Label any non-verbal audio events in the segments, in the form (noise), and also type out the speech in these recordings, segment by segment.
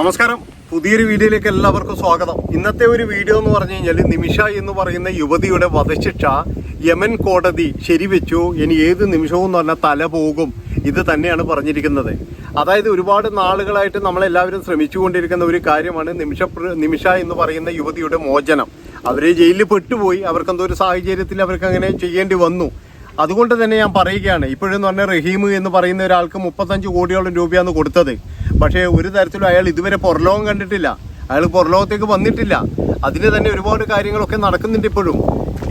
നമസ്കാരം. പുതിയൊരു വീഡിയോയിലേക്ക് എല്ലാവർക്കും സ്വാഗതം. ഇന്നത്തെ ഒരു വീഡിയോ എന്ന് പറഞ്ഞു കഴിഞ്ഞാൽ നിമിഷ എന്ന് പറയുന്ന യുവതിയുടെ വധശിക്ഷ യമൻ കോടതി ശരിവെച്ചു. ഇനി ഏത് നിമിഷവും എന്ന് പറഞ്ഞാൽ തല പോകും. ഇത് തന്നെയാണ് പറഞ്ഞിരിക്കുന്നത്. അതായത് ഒരുപാട് നാളുകളായിട്ട് നമ്മളെല്ലാവരും ശ്രമിച്ചുകൊണ്ടിരിക്കുന്ന ഒരു കാര്യമാണ് നിമിഷ നിമിഷ എന്ന് പറയുന്ന യുവതിയുടെ മോചനം. അവർ ജയിലിൽ പെട്ടുപോയി. അവർക്കെന്തോ ഒരു സാഹചര്യത്തിൽ അവർക്ക് അങ്ങനെ ചെയ്യേണ്ടി വന്നു. അതുകൊണ്ട് തന്നെ ഞാൻ പറയുകയാണ്. ഇപ്പോഴെന്ന് പറഞ്ഞാൽ റഹീം എന്ന് പറയുന്ന ഒരാൾക്ക് മുപ്പത്തഞ്ച് കോടിയോളം രൂപയാണ് കൊടുത്തത്. പക്ഷേ ഒരു തരത്തിലും അയാൾ ഇതുവരെ പുറലോകം കണ്ടിട്ടില്ല. അയാൾ പുറലോകത്തേക്ക് വന്നിട്ടില്ല. അതിന് തന്നെ ഒരുപാട് കാര്യങ്ങളൊക്കെ നടക്കുന്നുണ്ട് ഇപ്പോഴും.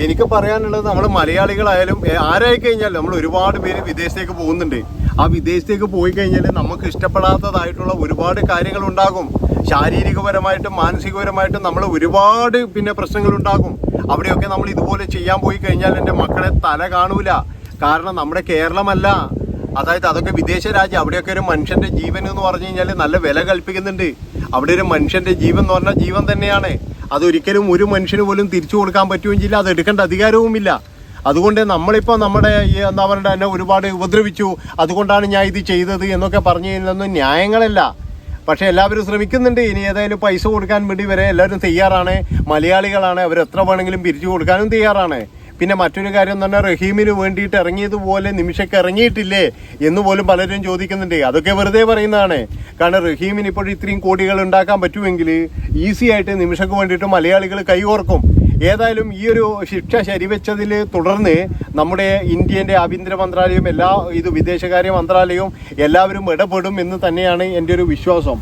എനിക്ക് പറയാനുള്ളത് നമ്മൾ മലയാളികളായാലും ആരായി കഴിഞ്ഞാലും നമ്മൾ ഒരുപാട് പേര് വിദേശത്തേക്ക് പോകുന്നുണ്ട്. ആ വിദേശത്തേക്ക് പോയി കഴിഞ്ഞാൽ നമുക്ക് ഇഷ്ടപ്പെടാത്തതായിട്ടുള്ള ഒരുപാട് കാര്യങ്ങൾ ഉണ്ടാകും. ശാരീരികപരമായിട്ടും മാനസികപരമായിട്ടും നമ്മൾ ഒരുപാട് പിന്നെ പ്രശ്നങ്ങൾ ഉണ്ടാകും. അവിടെയൊക്കെ നമ്മൾ ഇതുപോലെ ചെയ്യാൻ പോയി കഴിഞ്ഞാൽ എന്റെ മക്കളെ തല കാണൂല. കാരണം നമ്മുടെ കേരളമല്ല. അതായത് അതൊക്കെ വിദേശ രാജ്യം. അവിടെയൊക്കെ ഒരു മനുഷ്യന്റെ ജീവൻ എന്ന് പറഞ്ഞു കഴിഞ്ഞാൽ നല്ല വില കൽപ്പിക്കുന്നുണ്ട്. അവിടെ ഒരു മനുഷ്യന്റെ ജീവൻ എന്ന് പറഞ്ഞാൽ ജീവൻ തന്നെയാണ്. അതൊരിക്കലും ഒരു മനുഷ്യന് പോലും തിരിച്ചു കൊടുക്കാൻ പറ്റുകയും ചെയ്യില്ല. അത് എടുക്കേണ്ട അധികാരവുമില്ല അതുകൊണ്ട് നമ്മളിപ്പോൾ നമ്മുടെ ഈ എന്താ പറയുക എന്നെ ഒരുപാട് ഉപദ്രവിച്ചു. അതുകൊണ്ടാണ് ഞാൻ ഇത് ചെയ്തത് എന്നൊക്കെ പറഞ്ഞു കഴിഞ്ഞാലൊന്നും ന്യായങ്ങളല്ല. പക്ഷേ എല്ലാവരും ശ്രമിക്കുന്നുണ്ട്. ഇനി ഏതായാലും പൈസ കൊടുക്കാൻ വേണ്ടി വരെ എല്ലാവരും തയ്യാറാണ്. മലയാളികളാണ്. അവർ എത്ര വേണമെങ്കിലും പിരിച്ചു കൊടുക്കാനും തയ്യാറാണ്. പിന്നെ മറ്റൊരു കാര്യം എന്ന് പറഞ്ഞാൽ റഹീമിന് വേണ്ടിയിട്ട് ഇറങ്ങിയതുപോലെ നിമിഷക്ക് ഇറങ്ങിയിട്ടില്ലേ എന്ന് പോലും പലരും ചോദിക്കുന്നുണ്ട്. അതൊക്കെ വെറുതെ പറയുന്നതാണ്. കാരണം റഹീമിന് ഇപ്പോൾ ഇത്രയും കോടികൾ ഉണ്ടാക്കാൻ പറ്റുമെങ്കിൽ ഈസി ആയിട്ട് നിമിഷക്ക് വേണ്ടിയിട്ട് മലയാളികൾ കൈകോർക്കും ഏതായാലും ഈ ഒരു ശിക്ഷ ശരിവെച്ചതിൽ തുടർന്ന് നമ്മുടെ ഇന്ത്യന്റെ ആഭ്യന്തര മന്ത്രാലയവും എല്ലാ ഇത് വിദേശകാര്യ മന്ത്രാലയവും എല്ലാവരും ഇടപെടും എന്ന് തന്നെയാണ് എന്റെ ഒരു വിശ്വാസം.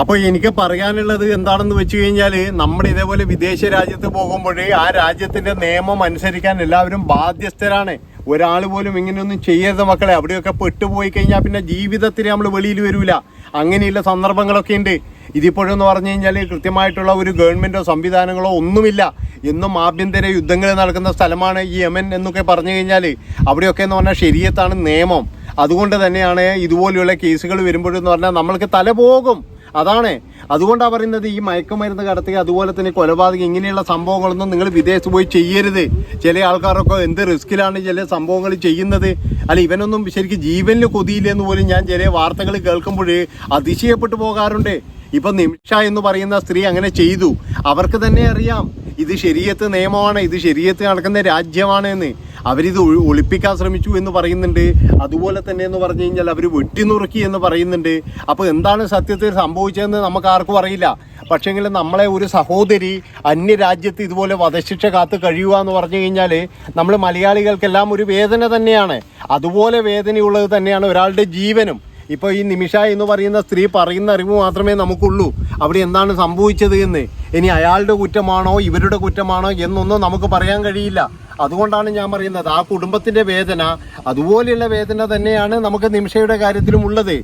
അപ്പോൾ എനിക്ക് പറയാനുള്ളത് എന്താണെന്ന് വെച്ച് കഴിഞ്ഞാൽ നമ്മൾ ഇതേപോലെ വിദേശ രാജ്യത്ത് പോകുമ്പോഴേ ആ രാജ്യത്തിന്റെ നിയമം അനുസരിക്കാൻ എല്ലാവരും ബാധ്യസ്ഥരാണ്. ഒരാൾ പോലും ഇങ്ങനെയൊന്നും ചെയ്യരുത് മക്കളെ അവിടെയൊക്കെ പെട്ടുപോയി കഴിഞ്ഞാൽ പിന്നെ ജീവിതത്തിൽ നമ്മൾ വെളിയിൽ വരൂല. അങ്ങനെയുള്ള സന്ദർഭങ്ങളൊക്കെ ഉണ്ട്. ഇതിപ്പോഴെന്ന് പറഞ്ഞു കഴിഞ്ഞാൽ കൃത്യമായിട്ടുള്ള ഒരു ഗവൺമെന്റോ സംവിധാനങ്ങളോ ഒന്നുമില്ല. എന്നും ആഭ്യന്തര യുദ്ധങ്ങൾ നടക്കുന്ന സ്ഥലമാണ് ഈ യമൻ എന്നൊക്കെ പറഞ്ഞു കഴിഞ്ഞാൽ അവിടെയൊക്കെ എന്ന് പറഞ്ഞാൽ ശരീരത്താണ് നിയമം. അതുകൊണ്ട് തന്നെയാണ് ഇതുപോലെയുള്ള കേസുകൾ വരുമ്പോഴെന്ന് പറഞ്ഞാൽ നമ്മൾക്ക് തല പോകും അതാണ്. അതുകൊണ്ടാണ് പറയുന്നത് ഈ മയക്കുമരുന്ന് കടത്തുക അതുപോലെ തന്നെ കൊലപാതകം ഇങ്ങനെയുള്ള സംഭവങ്ങളൊന്നും നിങ്ങൾ വിദേശത്ത് പോയി ചെയ്യരുത്. ചില ആൾക്കാരൊക്കെ എന്ത് റിസ്കിലാണ് ചില സംഭവങ്ങൾ ചെയ്യുന്നത്? അല്ല ഇവനൊന്നും ശരിക്കും ജീവനിൽ കൊതിയില്ലെന്ന് പോലും ഞാൻ ചില വാർത്തകൾ കേൾക്കുമ്പോൾ അതിശയപ്പെട്ടു പോകാറുണ്ട്. ഇപ്പം നിമിഷ എന്ന് പറയുന്ന സ്ത്രീ അങ്ങനെ ചെയ്തു. അവർക്ക് തന്നെ അറിയാം. ഇത് ശരീരത്ത് നിയമമാണ് ഇത് ശരീരത്ത് നടക്കുന്ന രാജ്യമാണ് എന്ന് അവരിത് ഒളിപ്പിക്കാൻ ശ്രമിച്ചു എന്ന് പറയുന്നുണ്ട്. അതുപോലെ തന്നെ എന്ന് പറഞ്ഞു കഴിഞ്ഞാൽ അവർ വെട്ടിനുറുക്കി എന്ന് പറയുന്നുണ്ട്. അപ്പോൾ എന്താണ് സത്യത്തിൽ സംഭവിച്ചതെന്ന് നമുക്ക് ആർക്കും അറിയില്ല. പക്ഷേങ്കിൽ നമ്മളെ ഒരു സഹോദരി അന്യ രാജ്യത്ത് ഇതുപോലെ വധശിക്ഷ കാത്ത് കഴിയുക എന്ന് പറഞ്ഞു കഴിഞ്ഞാൽ നമ്മൾ മലയാളികൾക്കെല്ലാം ഒരു വേദന തന്നെയാണ്. അതുപോലെ വേദനയുള്ളത് തന്നെയാണ് ഒരാളുടെ ജീവനും. ഇപ്പോൾ ഈ നിമിഷ എന്ന് പറയുന്ന സ്ത്രീ പറയുന്ന അറിവ് മാത്രമേ നമുക്കുള്ളൂ. അവിടെ എന്താണ് സംഭവിച്ചത് എന്ന്. ഇനി അയാളുടെ കുറ്റമാണോ ഇവരുടെ കുറ്റമാണോ എന്നൊന്നും നമുക്ക് പറയാൻ കഴിയില്ല. അതുകൊണ്ടാണ് ഞാൻ പറയുന്നത് ആ കുടുംബത്തിന്റെ വേദന അതുപോലെയുള്ള വേദന തന്നെയാണ് നമുക്ക് നിമിഷയുടെ കാര്യത്തിലും ഉള്ളത്.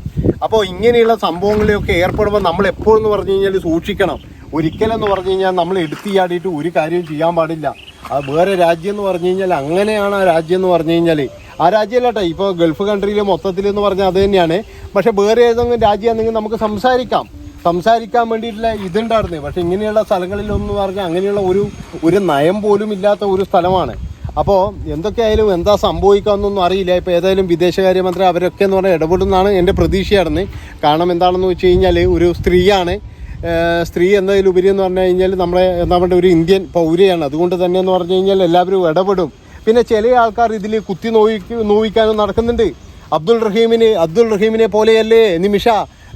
അപ്പോൾ ഇങ്ങനെയുള്ള സംഭവങ്ങളിലൊക്കെ ഏർപ്പെടുമ്പോൾ നമ്മൾ എപ്പോഴെന്ന് പറഞ്ഞു കഴിഞ്ഞാൽ സൂക്ഷിക്കണം. ഒരിക്കലെന്ന് പറഞ്ഞു കഴിഞ്ഞാൽ നമ്മൾ എടുത്തിയാടിയിട്ട് ഒരു കാര്യവും ചെയ്യാൻ പാടില്ല. അത് വേറെ രാജ്യം എന്ന് പറഞ്ഞു കഴിഞ്ഞാൽ അങ്ങനെയാണ് ആ രാജ്യം എന്ന് പറഞ്ഞു കഴിഞ്ഞാൽ ആ രാജ്യമല്ല ഇപ്പോൾ ഗൾഫ് കൺട്രിയിൽ മൊത്തത്തിൽ എന്ന് പറഞ്ഞാൽ അത് തന്നെയാണ്. പക്ഷേ വേറെ ഏതെങ്കിലും രാജ്യമാണെങ്കിൽ നമുക്ക് സംസാരിക്കാം. സംസാരിക്കാൻ വേണ്ടിയിട്ടുള്ള ഇതുണ്ടായിരുന്നു. പക്ഷെ ഇങ്ങനെയുള്ള സ്ഥലങ്ങളിലൊന്നും പറഞ്ഞാൽ അങ്ങനെയുള്ള ഒരു ഒരു നയം പോലും ഇല്ലാത്ത ഒരു സ്ഥലമാണ്. അപ്പോൾ എന്തൊക്കെയായാലും എന്താ സംഭവിക്കാമെന്നൊന്നും അറിയില്ല. ഇപ്പോൾ ഏതായാലും വിദേശകാര്യമന്ത്രി അവരൊക്കെ എന്ന് പറഞ്ഞാൽ ഇടപെടുന്നതാണ് എന്റെ പ്രതീക്ഷയായിരുന്നു കാരണം എന്താണെന്ന് വെച്ച് കഴിഞ്ഞാൽ ഒരു സ്ത്രീയാണ്. സ്ത്രീ എന്നതിലുപരി എന്ന് പറഞ്ഞു കഴിഞ്ഞാൽ നമ്മളെ എന്താ പറയുക ഒരു ഇന്ത്യൻ പൗരയാണ്. അതുകൊണ്ട് തന്നെ എന്ന് പറഞ്ഞു കഴിഞ്ഞാൽ എല്ലാവരും ഇടപെടും. പിന്നെ ചില ആൾക്കാർ ഇതിൽ കുത്തി നോവി നോവിക്കാനും നടക്കുന്നുണ്ട്. അബ്ദുൾ റഹീമിന് അബ്ദുൾ റഹീമിനെ പോലെയല്ലേ? നിമിഷ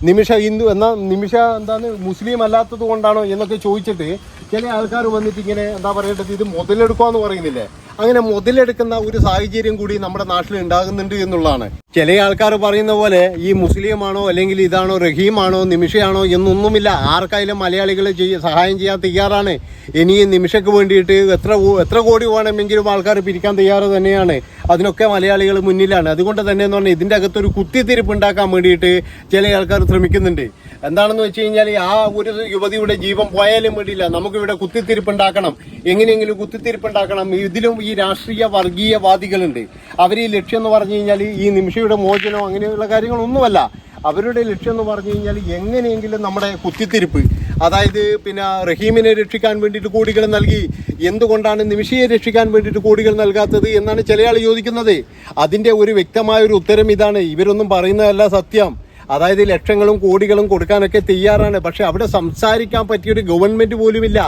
നിമിഷ ഹിന്ദു എന്ന നിമിഷ എന്താണ് മുസ്ലിം അല്ലാത്തത് കൊണ്ടാണോ എന്നൊക്കെ ചോദിച്ചിട്ട് ചില ആൾക്കാർ വന്നിട്ട് ഇങ്ങനെ എന്താ പറയേണ്ടത്? ഇത് മുതലെടുക്കുക എന്ന് പറയുന്നില്ലേ? അങ്ങനെ മുതലെടുക്കുന്ന ഒരു സാഹചര്യം കൂടി നമ്മുടെ നാട്ടിൽ ഉണ്ടാകുന്നുണ്ട് എന്നുള്ളതാണ്. ചില ആൾക്കാർ പറയുന്ന പോലെ ഈ മുസ്ലിമാണോ അല്ലെങ്കിൽ ഇതാണോ റഹീമാണോ നിമിഷയാണോ എന്നൊന്നുമില്ല. ആർക്കായാലും മലയാളികളെ സഹായം ചെയ്യാൻ തയ്യാറാണ്. ഇനി നിമിഷക്ക് വേണ്ടിയിട്ട് എത്ര എത്ര കോടി വേണമെങ്കിലും ആൾക്കാർ പിരിക്കാൻ തയ്യാറ് തന്നെയാണ്. അതിനൊക്കെ മലയാളികൾ മുന്നിലാണ്. അതുകൊണ്ട് തന്നെ എന്ന് പറഞ്ഞാൽ ഇതിന്റെ അകത്തൊരു കുത്തിത്തിരിപ്പ് ഉണ്ടാക്കാൻ വേണ്ടിയിട്ട് ചില ആൾക്കാർ ശ്രമിക്കുന്നുണ്ട്. എന്താണെന്ന് വെച്ച് കഴിഞ്ഞാൽ ആ ഒരു യുവതിയുടെ ജീവൻ പോയാലും വേണ്ടിയില്ല. നമുക്കിവിടെ കുത്തിത്തിരിപ്പ് ഉണ്ടാക്കണം. എങ്ങനെയെങ്കിലും കുത്തിത്തിരിപ്പ് ഉണ്ടാക്കണം. ഇതിലും ഈ രാഷ്ട്രീയ വർഗീയവാദികളുണ്ട്. അവർ ഈ ലക്ഷ്യം എന്ന് പറഞ്ഞു കഴിഞ്ഞാൽ ഈ നിമിഷയുടെ മോചനം അങ്ങനെയുള്ള കാര്യങ്ങളൊന്നുമല്ല. അവരുടെ ലക്ഷ്യം എന്ന് പറഞ്ഞു കഴിഞ്ഞാൽ എങ്ങനെയെങ്കിലും നമ്മുടെ കുത്തിത്തിരിപ്പ് അതായത് പിന്നെ റഹീമിനെ രക്ഷിക്കാൻ വേണ്ടിയിട്ട് കോടികൾ നൽകി. എന്തുകൊണ്ടാണ് നിമിഷയെ രക്ഷിക്കാൻ വേണ്ടിയിട്ട് കോടികൾ നൽകാത്തത് എന്നാണ് ചില ആൾ ചോദിക്കുന്നത്. അതിന്റെ ഒരു വ്യക്തമായ ഒരു ഉത്തരം ഇതാണ്. ഇവരൊന്നും പറയുന്നതല്ല സത്യം. അതായത് ലക്ഷങ്ങളും കോടികളും കൊടുക്കാനൊക്കെ തയ്യാറാണ്. പക്ഷെ അവിടെ സംസാരിക്കാൻ പറ്റിയ ഒരു ഗവൺമെന്റ് പോലുമില്ല.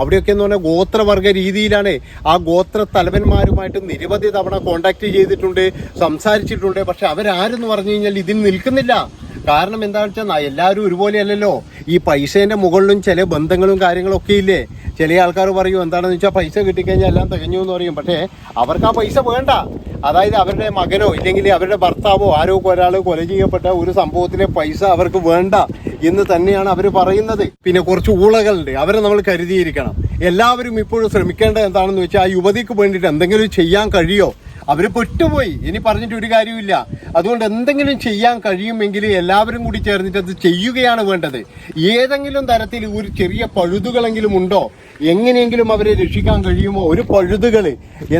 അവിടെയൊക്കെ എന്ന് പറഞ്ഞാൽ ഗോത്രവർഗ രീതിയിലാണ്. ആ ഗോത്ര തലവന്മാരുമായിട്ട് നിരവധി തവണ കോണ്ടാക്ട് ചെയ്തിട്ടുണ്ട് സംസാരിച്ചിട്ടുണ്ട്. പക്ഷെ അവരാരെന്ന് പറഞ്ഞു കഴിഞ്ഞാൽ ഇതിന് നിൽക്കുന്നില്ല. കാരണം എന്താണെന്ന് വെച്ചാൽ എല്ലാവരും ഒരുപോലെയല്ലല്ലോ. ഈ പൈസേന്റെ മുകളിലും ചില ബന്ധങ്ങളും കാര്യങ്ങളും ഒക്കെ ഇല്ലേ? ചില ആൾക്കാർ പറയും എന്താണെന്ന് വെച്ചാൽ പൈസ കിട്ടിക്കഴിഞ്ഞാൽ എല്ലാം തികഞ്ഞു എന്ന് പറയും. പക്ഷേ അവർക്ക് ആ പൈസ വേണ്ട. അതായത് അവരുടെ മകനോ ഇല്ലെങ്കിൽ അവരുടെ ഭർത്താവോ ആരോ ഒരാൾ കൊല ചെയ്യപ്പെട്ട ഒരു സംഭവത്തിലെ പൈസ അവർക്ക് വേണ്ട എന്ന് തന്നെയാണ് അവർ പറയുന്നത്. പിന്നെ കുറച്ച് ഊളകളുണ്ട്. അവരെ നമ്മൾ കരുതിയിരിക്കണം. എല്ലാവരും ഇപ്പോഴും ശ്രമിക്കേണ്ടത് എന്താണെന്ന് വെച്ചാൽ ആ യുവതിക്ക് വേണ്ടിയിട്ട് എന്തെങ്കിലും ചെയ്യാൻ കഴിയോ? അവർ പെട്ടുപോയി. ഇനി പറഞ്ഞിട്ട് ഒരു കാര്യമില്ല അതുകൊണ്ട് എന്തെങ്കിലും ചെയ്യാൻ കഴിയുമെങ്കിൽ എല്ലാവരും കൂടി ചേർന്നിട്ട് അത് ചെയ്യുകയാണ് വേണ്ടത്. ഏതെങ്കിലും തരത്തിൽ ഒരു ചെറിയ പഴുതുകളെങ്കിലും ഉണ്ടോ? എങ്ങനെയെങ്കിലും അവരെ രക്ഷിക്കാൻ കഴിയുമോ? ഒരു പഴുതുകൾ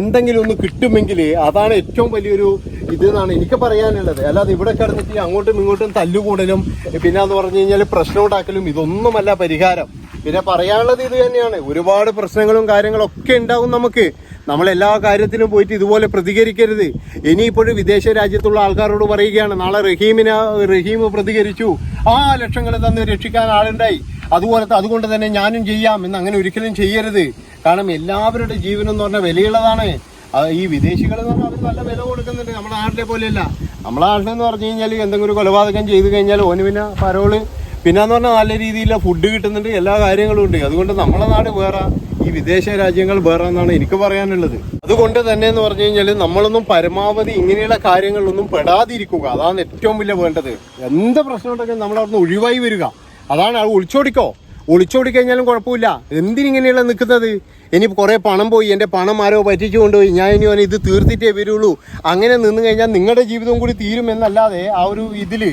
എന്തെങ്കിലും ഒന്ന് കിട്ടുമെങ്കിൽ അതാണ് ഏറ്റവും വലിയൊരു ഇത് എന്നാണ് എനിക്ക് പറയാനുള്ളത്. അല്ലാതെ ഇവിടെ കിടന്നിട്ട് അങ്ങോട്ടും ഇങ്ങോട്ടും തല്ലുകൂടലും പിന്നെ എന്ന് പറഞ്ഞു കഴിഞ്ഞാൽ പ്രശ്നം ഉണ്ടാക്കലും ഇതൊന്നുമല്ല പരിഹാരം. പിന്നെ പറയാനുള്ളത് ഇത് തന്നെയാണ്. ഒരുപാട് പ്രശ്നങ്ങളും കാര്യങ്ങളും ഒക്കെ ഉണ്ടാവും നമുക്ക്. നമ്മൾ എല്ലാ കാര്യത്തിലും പോയിട്ട് ഇതുപോലെ പ്രതികരിക്കരുത്. ഇനിയിപ്പോഴും വിദേശ രാജ്യത്തുള്ള ആൾക്കാരോട് പറയുകയാണ് നാളെ റഹീമിന് റഹീം പ്രതികരിച്ചു. ആ ലക്ഷങ്ങൾ തന്ന് രക്ഷിക്കാൻ ആളുണ്ടായി. അതുപോലത്തെ അതുകൊണ്ട് തന്നെ ഞാനും ചെയ്യാം. എന്ന് അങ്ങനെ ഒരിക്കലും ചെയ്യരുത്. കാരണം എല്ലാവരുടെ ജീവനം എന്ന് പറഞ്ഞാൽ വിലയുള്ളതാണ്. ഈ വിദേശികൾ എന്ന് പറഞ്ഞാൽ അവർ നല്ല വില കൊടുക്കുന്നുണ്ട്. നമ്മുടെ നാട്ടിലെ പോലെയല്ല. നമ്മളെ നാട്ടിലെന്ന് പറഞ്ഞു കഴിഞ്ഞാൽ എന്തെങ്കിലും കൊലപാതകം ചെയ്തു കഴിഞ്ഞാൽ ഓന് പിന്നെ പരോൾ പിന്നെന്ന് പറഞ്ഞാൽ നല്ല രീതിയിൽ ഫുഡ് കിട്ടുന്നുണ്ട് എല്ലാ കാര്യങ്ങളും ഉണ്ട്. അതുകൊണ്ട് നമ്മളെ നാട് വേറെ ഈ വിദേശ രാജ്യങ്ങൾ വേറെ എന്നാണ് എനിക്ക് പറയാനുള്ളത്. അതുകൊണ്ട് തന്നെ എന്ന് പറഞ്ഞു കഴിഞ്ഞാൽ നമ്മളൊന്നും പരമാവധി ഇങ്ങനെയുള്ള കാര്യങ്ങളിലൊന്നും പെടാതിരിക്കുക. അതാണ് ഏറ്റവും വലിയ വേണ്ടത്. എന്ത് പ്രശ്നമുണ്ടെങ്കിലും നമ്മൾ അവിടുന്ന് ഒഴിവായി വരിക. അതാണ് അത് ഒളിച്ചോടിക്കോ. ഒളിച്ചോടി കഴിഞ്ഞാലും കുഴപ്പമില്ല. എന്തിനിങ്ങനെയുള്ള നിൽക്കുന്നത്? ഇനി കുറേ പണം പോയി എന്റെ പണം ആരോ പറ്റിച്ചു കൊണ്ടുപോയി. ഞാൻ ഇനി ഇത് തീർത്തിട്ടേ വരുള്ളൂ. അങ്ങനെ നിന്ന് കഴിഞ്ഞാൽ നിങ്ങളുടെ ജീവിതവും കൂടി തീരുമെന്നല്ലാതെ ആ ഒരു ഇതിൽ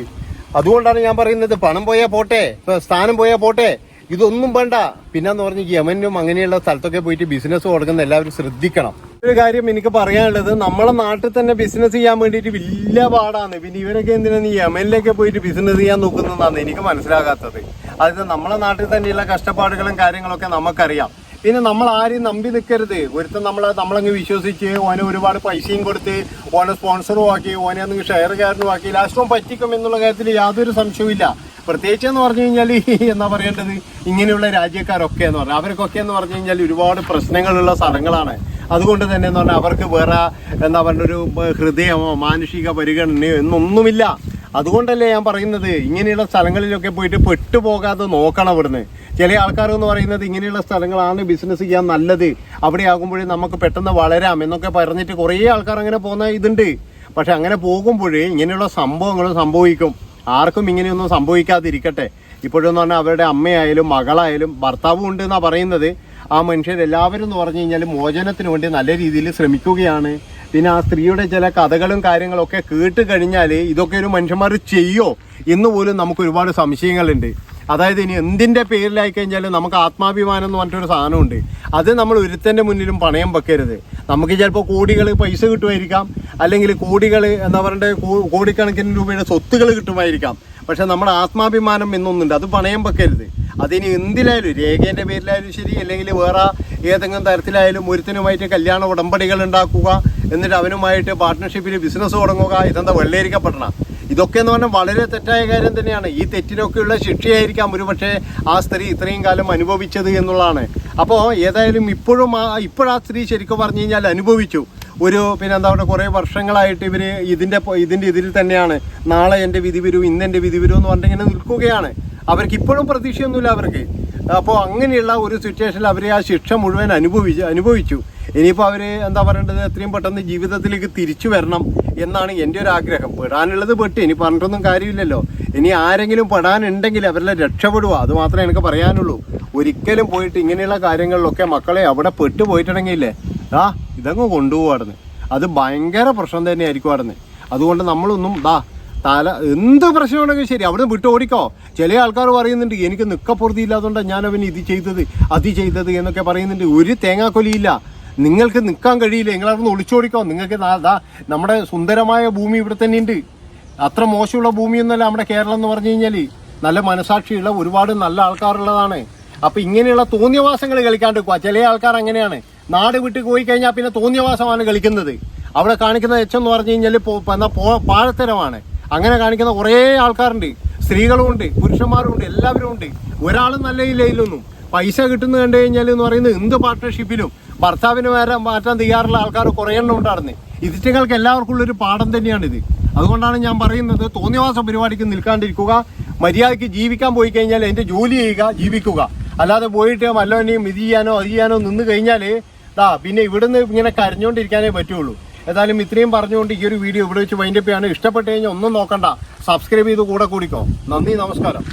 അതുകൊണ്ടാണ് ഞാൻ പറയുന്നത് പണം പോയാൽ പോട്ടെ സ്ഥാനം പോയാൽ പോട്ടെ ഇതൊന്നും വേണ്ട. പിന്നെന്ന് പറഞ്ഞ് യമനും അങ്ങനെയുള്ള സ്ഥലത്തൊക്കെ പോയിട്ട് ബിസിനസ് തുടങ്ങുന്ന എല്ലാവരും ശ്രദ്ധിക്കണം. ഒരു കാര്യം എനിക്ക് പറയാനുള്ളത് നമ്മളെ നാട്ടിൽ തന്നെ ബിസിനസ് ചെയ്യാൻ വേണ്ടിയിട്ട് വലിയ പാടാണ്. പിന്നെ ഇവരൊക്കെ എന്തിനാണ് ഈ യമനിലൊക്കെ പോയിട്ട് ബിസിനസ് ചെയ്യാൻ നോക്കുന്നതാണ് എനിക്ക് മനസ്സിലാകാത്തത്. അതായത് നമ്മളെ നാട്ടിൽ തന്നെയുള്ള കഷ്ടപ്പാടുകളും കാര്യങ്ങളൊക്കെ നമുക്കറിയാം. പിന്നെ നമ്മൾ ആരെയും നമ്പി നിൽക്കരുത് ഒരുത്തൻ നമ്മൾ നമ്മളങ്ങ് വിശ്വസിച്ച് ഓനെ ഒരുപാട് പൈസയും കൊടുത്ത് ഓനെ സ്പോൺസറും ആക്കി ഓനെ അങ്ങ് ഷെയർകാരനും ആക്കി. ലാസ്റ്റ് ഓൻ പറ്റിക്കും എന്നുള്ള കാര്യത്തിൽ യാതൊരു സംശയവുമില്ല. പ്രത്യേകിച്ച് എന്ന് പറഞ്ഞു കഴിഞ്ഞാൽ (laughs) എന്താ പറയേണ്ടത്? ഇങ്ങനെയുള്ള രാജ്യക്കാരൊക്കെ എന്ന് പറഞ്ഞാൽ അവർക്കൊക്കെ എന്ന് പറഞ്ഞു കഴിഞ്ഞാൽ ഒരുപാട് പ്രശ്നങ്ങളുള്ള സ്ഥലങ്ങളാണ്. അതുകൊണ്ട് തന്നെ എന്ന് പറഞ്ഞാൽ അവർക്ക് വേറെ എന്താ പറയുക ഒരു ഹൃദയമോ മാനുഷിക പരിഗണനയോ എന്നൊന്നുമില്ല. അതുകൊണ്ടല്ലേ ഞാൻ പറയുന്നത്? ഇങ്ങനെയുള്ള സ്ഥലങ്ങളിലൊക്കെ പോയിട്ട് പെട്ടുപോകാതെ നോക്കണം അവിടുന്ന്. ചില ആൾക്കാർ എന്ന് പറയുന്നത് ഇങ്ങനെയുള്ള സ്ഥലങ്ങളാണ് ബിസിനസ് ചെയ്യാൻ നല്ലത്. അവിടെ ആകുമ്പോഴേ നമുക്ക് പെട്ടെന്ന് വളരാം എന്നൊക്കെ പറഞ്ഞിട്ട് കുറേ ആൾക്കാർ അങ്ങനെ പോകുന്ന ഇതുണ്ട്. പക്ഷെ അങ്ങനെ പോകുമ്പോഴേ ഇങ്ങനെയുള്ള സംഭവങ്ങൾ സംഭവിക്കും. ആർക്കും ഇങ്ങനെയൊന്നും സംഭവിക്കാതിരിക്കട്ടെ. ഇപ്പോഴെന്ന് പറഞ്ഞാൽ അവരുടെ അമ്മയായാലും മകളായാലും ഭർത്താവും ഉണ്ട് എന്നാണ് പറയുന്നത്. ആ മനുഷ്യരെല്ലാവരും എന്ന് പറഞ്ഞു കഴിഞ്ഞാൽ മോചനത്തിന് വേണ്ടി നല്ല രീതിയിൽ ശ്രമിക്കുകയാണ്. പിന്നെ ആ സ്ത്രീയുടെ ചില കഥകളും കാര്യങ്ങളൊക്കെ കേട്ട് കഴിഞ്ഞാൽ ഇതൊക്കെ ഒരു മനുഷ്യന്മാർ ചെയ്യോ എന്ന് പോലും നമുക്ക് ഒരുപാട് സംശയങ്ങളുണ്ട്. അതായത് ഇനി എന്തിന്റെ പേരിലായി കഴിഞ്ഞാൽ നമുക്ക് ആത്മാഭിമാനം എന്ന് പറഞ്ഞിട്ടൊരു സാധനമുണ്ട്. അത് നമ്മൾ ഒരുത്തന്റെ മുന്നിലും പണയം വെക്കരുത്. നമുക്ക് ചിലപ്പോൾ കോടികൾ പൈസ കിട്ടുമായിരിക്കാം. അല്ലെങ്കിൽ കോടികൾ എന്താ പറയണ്ടേ കോടിക്കണക്കിന് രൂപയുടെ സ്വത്തുകൾ കിട്ടുമായിരിക്കാം. പക്ഷെ നമ്മുടെ ആത്മാഭിമാനം എന്നൊന്നുണ്ട്. അത് പണയം വെക്കരുത്. അതിന് എന്തിലായാലും രേഖേന്റെ പേരിലായാലും ശരി അല്ലെങ്കിൽ വേറെ ഏതെങ്കിലും തരത്തിലായാലും ഒരുത്തനുമായിട്ട് കല്യാണ ഉടമ്പടികൾ ഉണ്ടാക്കുക എന്നിട്ട് അവനുമായിട്ട് പാർട്ട്ണർഷിപ്പിൽ ബിസിനസ് തുടങ്ങുക ഇതെന്താ വെള്ളേരിക്കപ്പെടണം? ഇതൊക്കെ എന്ന് പറഞ്ഞാൽ വളരെ തെറ്റായ കാര്യം തന്നെയാണ്. ഈ തെറ്റിനൊക്കെയുള്ള ശിക്ഷയായിരിക്കാം ഒരുപക്ഷെ ആ സ്ത്രീ ഇത്രയും കാലം അനുഭവിച്ചത് എന്നുള്ളതാണ്. അപ്പോൾ ഏതായാലും ഇപ്പോഴും ആ ഇപ്പോഴാ സ്ത്രീ ശരിക്കും പറഞ്ഞു കഴിഞ്ഞാൽ അനുഭവിച്ചു. ഒരു പിന്നെ എന്താ പറയുക കുറേ വർഷങ്ങളായിട്ട് ഇവർ ഇതിന്റെ ഇതിന്റെ ഇതിൽ തന്നെയാണ്. നാളെ എന്റെ വിധി വരും ഇന്ന് എന്റെ വിധി വരും എന്ന് പറഞ്ഞിങ്ങനെ നിൽക്കുകയാണ്. അവർക്ക് ഇപ്പോഴും പ്രതീക്ഷയൊന്നുമില്ല അവർക്ക്. അപ്പോൾ അങ്ങനെയുള്ള ഒരു സിറ്റുവേഷനിൽ അവർ ആ ശിക്ഷ മുഴുവൻ അനുഭവിച്ചു അനുഭവിച്ചു. ഇനിയിപ്പോൾ അവർ എന്താ പറയേണ്ടത്? എത്രയും പെട്ടെന്ന് ജീവിതത്തിലേക്ക് തിരിച്ചു വരണം എന്നാണ് എന്റെ ഒരു ആഗ്രഹം. പെടാനുള്ളത് പെട്ട് ഇനി പറഞ്ഞിട്ടൊന്നും കാര്യമില്ലല്ലോ. ഇനി ആരെങ്കിലും പെടാനുണ്ടെങ്കിൽ അവരെ രക്ഷപ്പെടുക. അത് മാത്രമേ എനിക്ക് പറയാനുള്ളൂ. ഒരിക്കലും പോയിട്ട് ഇങ്ങനെയുള്ള കാര്യങ്ങളിലൊക്കെ മക്കളെ അവിടെ പെട്ട് പോയിട്ടുണ്ടെങ്കിലേ ആ ഇതങ്ങ് കൊണ്ടുപോകാടുന്ന് അത് ഭയങ്കര പ്രശ്നം തന്നെയായിരിക്കും അവിടുന്ന്. അതുകൊണ്ട് നമ്മളൊന്നും ദാ തല എന്ത് പ്രശ്നമുണ്ടെങ്കിലും ശരി അവിടെ വിട്ട് ഓടിക്കോ ചില ആൾക്കാർ പറയുന്നുണ്ട് എനിക്ക് നിക്കപ്പുറത്തി ഇല്ലാത്തതുകൊണ്ടാണ് ഞാൻ അവൻ ഇത് ചെയ്തത് അത് ചെയ്തത് എന്നൊക്കെ പറയുന്നുണ്ട്. ഒരു തേങ്ങാക്കൊലിയില്ല. നിങ്ങൾക്ക് നിൽക്കാൻ കഴിയില്ല. നിങ്ങളവിടുന്ന് ഒളിച്ചോടിക്കോ. നിങ്ങൾക്ക് നമ്മുടെ സുന്ദരമായ ഭൂമി ഇവിടെ തന്നെ ഉണ്ട്. അത്ര മോശമുള്ള ഭൂമിയൊന്നുമല്ല നമ്മുടെ കേരളം എന്ന് പറഞ്ഞു കഴിഞ്ഞാൽ നല്ല മനസാക്ഷിയുള്ള ഒരുപാട് നല്ല ആൾക്കാരുള്ളതാണ്. അപ്പം ഇങ്ങനെയുള്ള തോന്നിയവാസങ്ങൾ കളിക്കാണ്ട് പോവാ ചില ആൾക്കാർ അങ്ങനെയാണ്. നാട് വിട്ട് പോയി കഴിഞ്ഞാൽ പിന്നെ തോന്നിയവാസമാണ് കളിക്കുന്നത്. അവിടെ കാണിക്കുന്ന എച്ചെന്ന് പറഞ്ഞു കഴിഞ്ഞാൽ പാഴത്തരമാണ്. അങ്ങനെ കാണിക്കുന്ന കുറേ ആൾക്കാരുണ്ട്. സ്ത്രീകളും ഉണ്ട് പുരുഷന്മാരും ഉണ്ട് എല്ലാവരും ഉണ്ട് ഒരാളും നല്ല ഇല്ലയിലൊന്നും പൈസ കിട്ടുന്ന കണ്ടു കഴിഞ്ഞാൽ എന്ന് പറയുന്നത് എന്ത് പാർട്ട്ണർഷിപ്പിലും ഭർത്താവിന് വരെ മാറ്റാൻ തയ്യാറുള്ള ആൾക്കാർ കുറേ എണ്ണം ഉണ്ടായിരുന്നു. ഇതിറ്റങ്ങൾക്ക് എല്ലാവർക്കും ഉള്ളൊരു പാഠം തന്നെയാണിത്. അതുകൊണ്ടാണ് ഞാൻ പറയുന്നത് തോന്നിവാസ പരിപാടിക്ക് നിൽക്കാണ്ടിരിക്കുക. മര്യാദയ്ക്ക് ജീവിക്കാൻ പോയി കഴിഞ്ഞാൽ എന്റെ ജോലി ചെയ്യുക ജീവിക്കുക. അല്ലാതെ പോയിട്ട് വല്ലവനെയും ഇത് ചെയ്യാനോ അത് ചെയ്യാനോ നിന്ന് കഴിഞ്ഞാൽ ദാ പിന്നെ ഇവിടുന്ന് ഇങ്ങനെ കരഞ്ഞുകൊണ്ടിരിക്കാനേ പറ്റുള്ളൂ. ഏതായാലും ഇത്രയും പറഞ്ഞുകൊണ്ട് ഈ ഒരു വീഡിയോ ഇവിടെ വെച്ച് വൈൻഡപ്പ് ചെയ്യാണ്. ഇഷ്ടപ്പെട്ട് കഴിഞ്ഞാൽ ഒന്നും നോക്കണ്ട. സബ്സ്ക്രൈബ് ചെയ്ത് കൂടെ കൂടിക്കോ. നന്ദി നമസ്കാരം.